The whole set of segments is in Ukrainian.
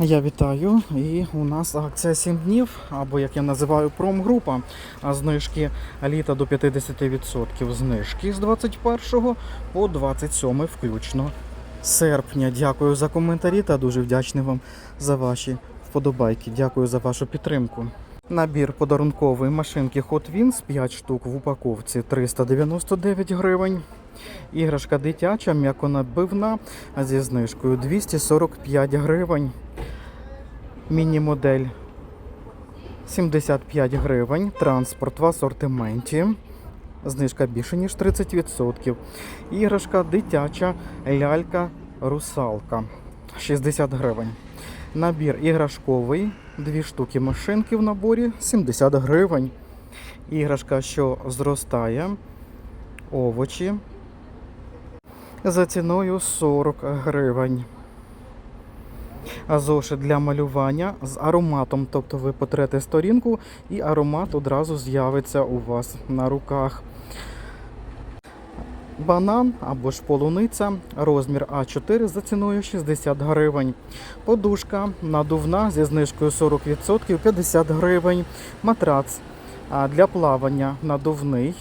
Я вітаю. І у нас акція 7 днів, або як я називаю промгрупа. Знижки літа до 50% знижки з 21 по 27 включно серпня. Дякую за коментарі та дуже вдячний вам за ваші вподобайки. Дякую за вашу підтримку. Набір подарункової машинки Hot Wheels 5 штук в упаковці 399 гривень. Іграшка дитяча, м'яконабивна зі знижкою 245 гривень. Міні-модель 75 гривень. Транспорт в асортименті. Знижка більше, ніж 30%. Іграшка дитяча лялька русалка 60 гривень. Набір іграшковий, дві штуки машинки в наборі 70 гривень. Іграшка, що зростає, овочі за ціною 40 гривень. Зошит для малювання з ароматом, тобто ви потрете сторінку, і аромат одразу з'явиться у вас на руках. Банан або ж полуниця, розмір А4 за ціною 60 гривень. Подушка надувна зі знижкою 40% 50 гривень. Матрац для плавання надувний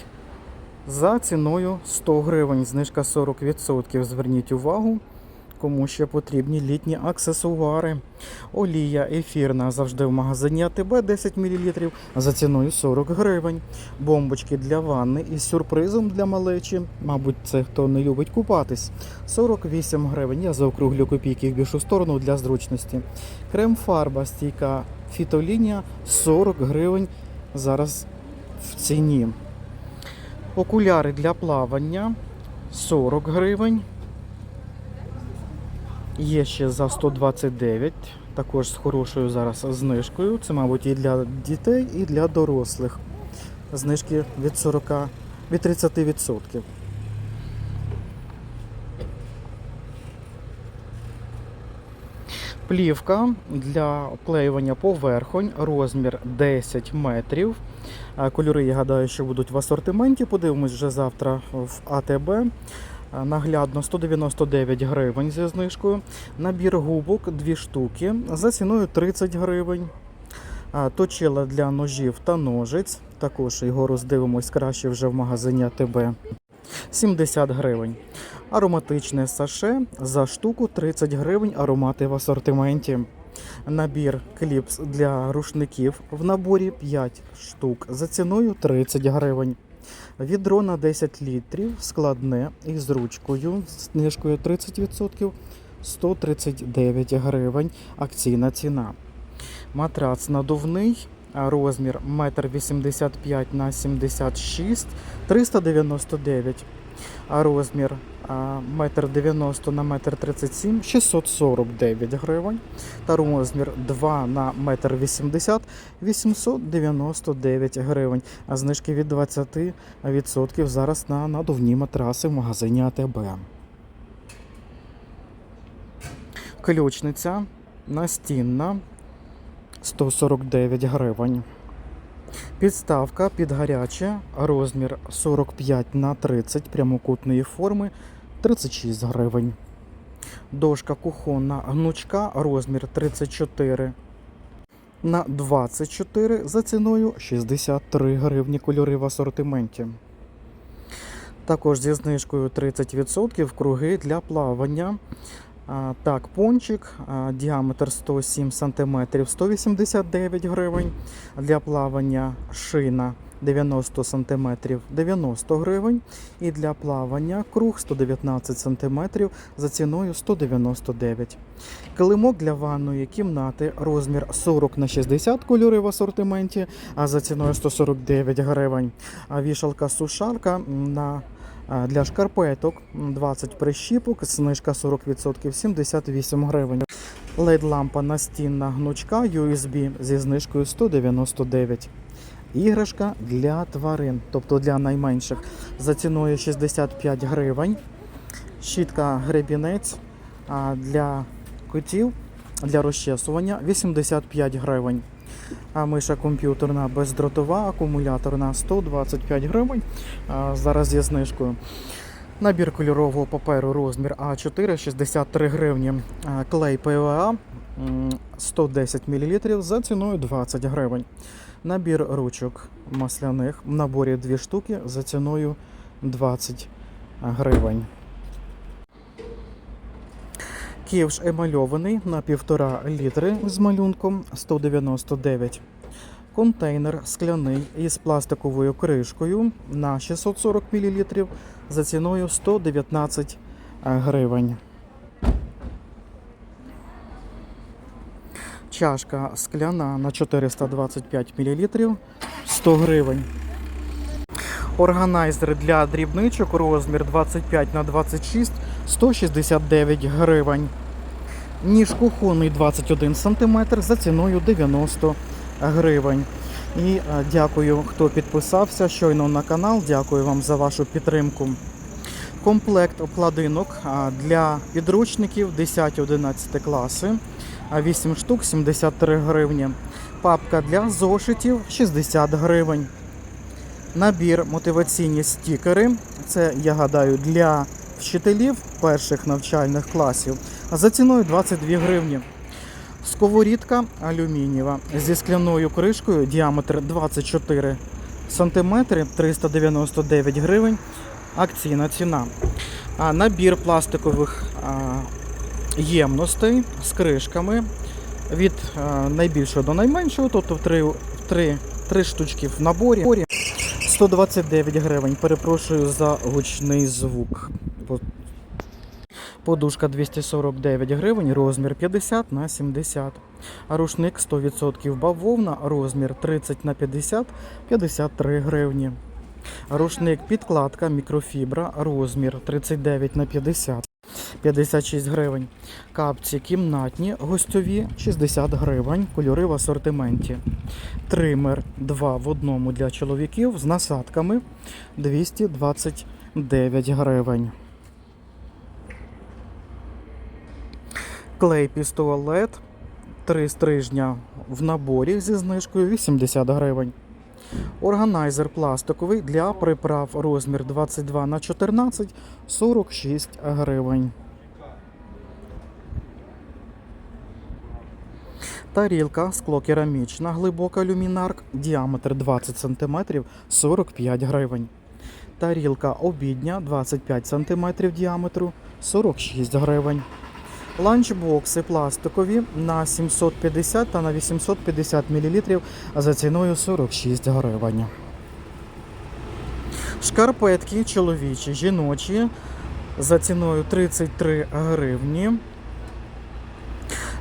за ціною 100 гривень. Знижка 40%. Зверніть увагу, кому ще потрібні літні аксесуари. Олія ефірна завжди в магазині АТБ 10 мл за ціною 40 гривень. Бомбочки для ванни із сюрпризом для малечі. Мабуть, це хто не любить купатись. 48 гривень. Я заокруглю копійки в більшу сторону для зручності. Крем-фарба стійка фітолінія 40 гривень зараз в ціні. Окуляри для плавання 40 гривень. Є ще за 129, також з хорошою зараз знижкою. Це, мабуть, і для дітей, і для дорослих. Знижки від 40, від 30%. Плівка для обклеювання поверхонь, розмір 10 метрів. Кольори, я гадаю, що будуть в асортименті. Подивимось вже завтра в АТБ. А, Наглядно 199 гривень зі знижкою. Набір губок 2 штуки за ціною 30 гривень. Точила для ножів та ножиць. Також його роздивимось краще вже в магазині АТБ. 70 гривень. Ароматичне саше за штуку 30 гривень. Аромати в асортименті. Набір кліпс для рушників в наборі 5 штук за ціною 30 гривень. Відро на 10 літрів складне із ручкою з знижкою 30% 139 гривень. Акційна ціна. Матрац надувний. Розмір 1,85 на 76 399. А розмір а, 1,90 на 1,37 649 гривень. Та розмір 2 на 1,80 899 гривень. А знижки від 20% зараз на надувні матраси в магазині АТБ. Ключниця настінна 149 гривень. Підставка під гаряче, розмір 45 на 30 прямокутної форми 36 гривень. Дошка кухонна гнучка, розмір 34 на 24 за ціною 63 гривні кольори в асортименті. Також зі знижкою 30% круги для плавання. Так, пончик, діаметр 107 см 189 гривень. Для плавання шина 90 см 90 гривень. І для плавання круг 119 см за ціною 199 Килимок для ванної кімнати розмір 40 на 60 кольори в асортименті, а за ціною 149 гривень. А вішалка сушарка на Для шкарпеток 20 прищіпок, знижка 40% 78 гривень. LED-лампа настінна гнучка USB зі знижкою 199. Іграшка для тварин, тобто для найменших, за ціною 65 гривень. Щітка гребінець для котів для розчесування 85 гривень. А миша комп'ютерна бездротова, акумуляторна 125 гривень. Зараз є знижкою. Набір кольорового паперу розмір А4 63 гривні. Клей ПВА 110 мл за ціною 20 гривень. Набір ручок масляних в наборі 2 штуки за ціною 20 гривень. Ківш емальований на 1,5 літри з малюнком 199. Контейнер скляний із пластиковою кришкою на 640 мл за ціною 119 гривень. Чашка скляна на 425 мл 100 гривень. Органайзер для дрібничок розмір 25 на 26 169 гривень. Ніж кухонний 21 см за ціною 90 гривень. І е, дякую, хто підписався щойно на канал. Дякую вам за вашу підтримку. Комплект обкладинок для підручників 10-11 класи. 8 штук 73 гривні. Папка для зошитів 60 гривень. Набір мотиваційні стікери. Це, я гадаю, для вчителів перших навчальних класів. За ціною 22 гривні. Сковорідка алюмінієва зі скляною кришкою, діаметр 24 см, 399 гривень. Акційна ціна. Набір пластикових ємностей з кришками від найбільшого до найменшого, тобто в три, в три, три штучки в наборі. 129 гривень. Перепрошую за гучний звук. По- Подушка 249 гривень, розмір 50 на 70. А рушник 100% бавовна, розмір 30 на 50, 53 гривні. Рушник підкладка мікрофібра, розмір 39 на 50, 56 гривень. Капці кімнатні, гостьові 60 гривень, кольори в асортименті. Тример 2 в одному для чоловіків з насадками 229 гривень. Клей пістолет 3 стрижня в наборі зі знижкою 80 гривень. Органайзер пластиковий для приправ розмір 22 на 14 46 гривень. Тарілка склокерамічна, глибока люмінарк, діаметр 20 см 45 гривень. Тарілка обідня 25 см діаметру 46 гривень. Ланчбокси пластикові на 750 та на 850 мл за ціною 46 гривень. Шкарпетки чоловічі, жіночі за ціною 33 гривні.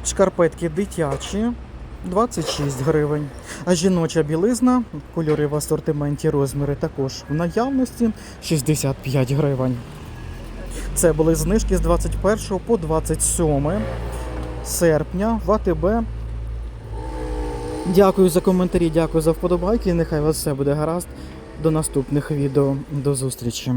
Шкарпетки дитячі 26 гривень. А жіноча білизна, кольори в асортименті, розміри також в наявності 65 гривень. Це були знижки з 21 по 27 серпня в АТБ. Дякую за коментарі, дякую за вподобайки. Нехай вас все буде гаразд. До наступних відео. До зустрічі.